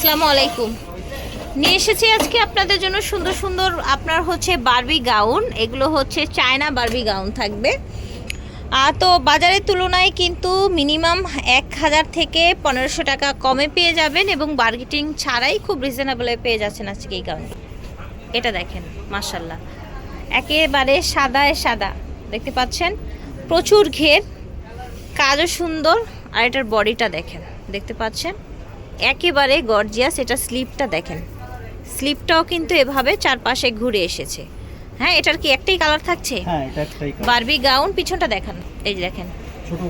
আসসালামু আলাইকুম। নিয়ে এসেছি আজকে আপনাদের জন্য সুন্দর সুন্দর আপনার হচ্ছে বারবি গাউন। এগুলো হচ্ছে চায়না বারবি গাউন থাকবে। আহ, তো বাজারের তুলনায় কিন্তু মিনিমাম এক হাজার থেকে পনেরোশো টাকা কমে পেয়ে যাবেন এবং বার্গেটিং ছাড়াই খুব রিজনেবলে পেয়ে যাচ্ছেন আজকে এই গাউন। এটা দেখেন মার্শাল্লাহ একেবারে সাদায় সাদা দেখতে পাচ্ছেন? প্রচুর ঘের কাজও সুন্দর আর এটার বডিটা দেখেন দেখতে পাচ্ছেন? একেবারে গর্জিয়াস এটা স্লিপটা দেখেন। স্লিপটাও কিন্তু এভাবে চারপাশে ঘুরে এসেছে। হ্যাঁ এটার কি একটাই কালার থাকছে? হ্যাঁ। বারবি গাউন পিছনটা দেখান। এই যে দেখেন।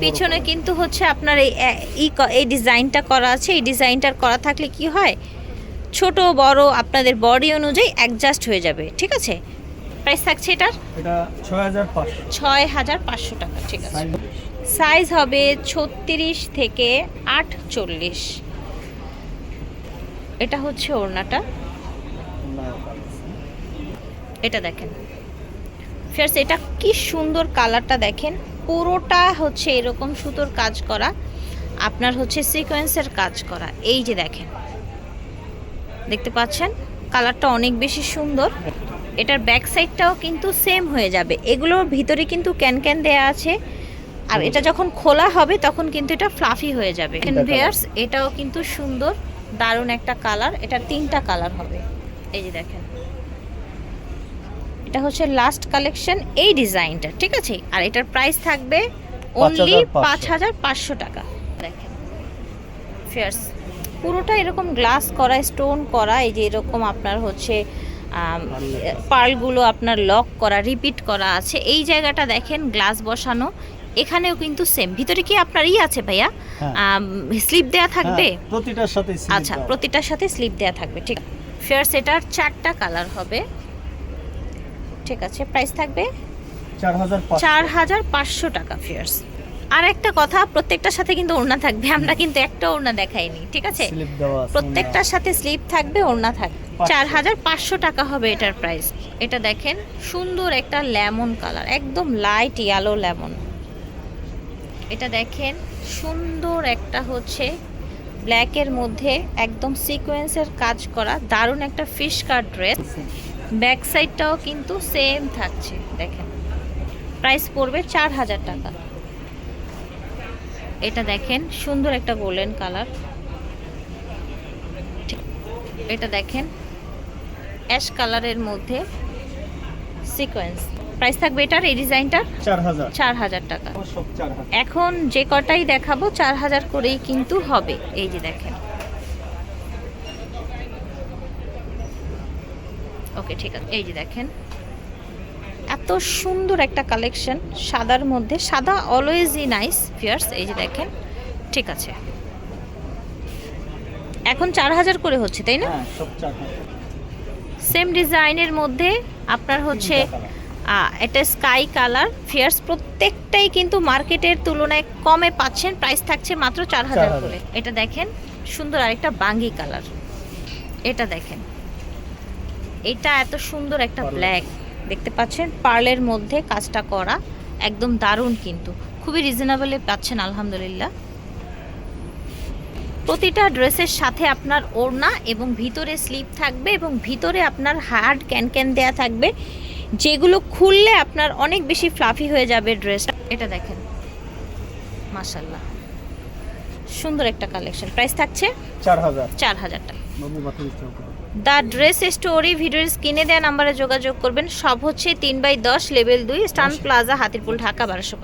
পিছনে কিন্তু হচ্ছে আপনার এই এই ডিজাইনটা করা আছে। এই ডিজাইনটার করা থাকলে কি হয়? ছোট বড় আপনাদের বডি অনুযায়ী অ্যাডজাস্ট হয়ে যাবে। ঠিক আছে? প্রাইস থাকছে এটার? এটা ছয় হাজার পাঁচশো। টাকা। ঠিক আছে। সাইজ সাইজ হবে ছত্রিশ থেকে আটচল্লিশ। এটা হচ্ছে ওড়নাটা। এটা দেখেন। ফিয়ার্স এটা কি সুন্দর কালারটা দেখেন। পুরোটা হচ্ছে এরকম সুতোর কাজ করা। আপনার হচ্ছে সিকোয়েন্সের কাজ করা। এই যে দেখেন। দেখতে পাচ্ছেন? কালারটা অনেক বেশি সুন্দর। এটার ব্যাক সাইডটাও কিন্তু সেম হয়ে যাবে। এগুলোর ভিতরে কিন্তু ক্যান ক্যান দেয়া আছে। আর এটা যখন খোলা হবে তখন কিন্তু এটা ফ্লাফি হয়ে যাবে। ভিয়ার্স এটাও কিন্তু সুন্দর। দারুণ একটা কালার। এটা তিনটা কালার হবে। এই যে দেখেন। এটা হচ্ছে লাস্ট কালেকশন এই ডিজাইনটা ঠিক আছে? আর এটার প্রাইস থাকবে অনলি পাঁচ হাজার পাঁচশো। টাকা। দেখেন। ফিয়ার্স পুরোটা এরকম গ্লাস করা স্টোন করা এই যে এরকম আপনার হচ্ছে পার্লগুলো আপনার লক করা রিপিট করা আছে। এই জায়গাটা দেখেন গ্লাস বসানো। এখানেও কিন্তু সেম ভিতরে কি আপনার ই আছে ভাইয়া। স্লিপ দেয়া থাকবে? হ্যাঁ, প্রতিটার সাথে আচ্ছা প্রতিটার সাথে স্লিপ দেয়া থাকবে ঠিক। ফিয়ার্স এটার চারটা কালার হবে। ঠিক আছে প্রাইস থাকবে চার হাজার পাঁচশো। টাকা ফিয়ার্স আর একটা কথা প্রত্যেকটার সাথে কিন্তু ওড়না থাকবে আমরা কিন্তু একটা ওড়না দেখাইনি ঠিক আছে, প্রত্যেকটার সাথে স্লিপ থাকবে ওড়না থাকবে চার হাজার পাঁচশো টাকা হবে এটার প্রাইস এটা দেখেন সুন্দর একটা লেমন কালার একদম লাইট ইয়েলো লেমন এটা দেখেন সুন্দর একটা হচ্ছে ব্ল্যাকের মধ্যে একদম সিকোয়েন্সের কাজ করা দারুণ একটা ফিশ কাট ড্রেস ব্যাক সাইডটাও কিন্তু সেম থাকছে, দেখেন। প্রাইস পড়বে চার হাজার টাকা। এটা দেখেন, সুন্দর একটা গোল্ডেন কালার এটা দেখেন অ্যাশ কালারের মধ্যে সিকোয়েন্স প্রাইস থাকবে এটার এই ডিজাইনটার? চার হাজার টাকা। এখন যে কটাই দেখাবো চার হাজার করেই কিন্তু হবে। এই যে দেখেন। ওকে ঠিক আছে। এই যে দেখেন। এত সুন্দর একটা কালেকশন সাদার মধ্যে। সাদা অলওয়েজই নাইস ফিয়ার্স এই যে দেখেন। ঠিক আছে। এখন চার হাজার করে হচ্ছে তাই না? হ্যাঁ সেম ডিজাইনের মধ্যে আপনার হচ্ছে এটা স্কাই কালার। ফেয়ার্স প্রত্যেকটাই কিন্তু মার্কেটের তুলনায় কমে পাচ্ছেন। প্রাইস থাকছে মাত্র চার হাজার করে। এটা দেখেন সুন্দর আরেকটা বাঙ্গি কালার। এটা দেখেন। এটা এত সুন্দর একটা ব্ল্যাক। দেখতে পাচ্ছেন? পার্লের মধ্যে কাজটা করা। একদম দারুণ কিন্তু। খুবই রিজনেবলে পাচ্ছেন আলহামদুলিল্লাহ। প্রতিটা ড্রেসের সাথে আপনার ওড়না এবং ভিতরে স্লিপ থাকবে এবং ভিতরে আপনার হার্ড ক্যান ক্যান দেয়া থাকবে। যেগুলো খুললে আপনার অনেক বেশি ফ্লাফি হয়ে যাবে ড্রেসটা এটা দেখেন। মাশাল্লাহ সুন্দর একটা কালেকশন প্রাইস থাকছে চার হাজার। চার হাজার টাকা। দ্য ড্রেস স্টোরি ভিডিওর স্ক্রিনে দেওয়া নাম্বারে যোগাযোগ করবেন। সব হচ্ছে তিন বাই দশ লেভেল দুই স্টান প্লাজা হাতিরপুল ঢাকা বারোশো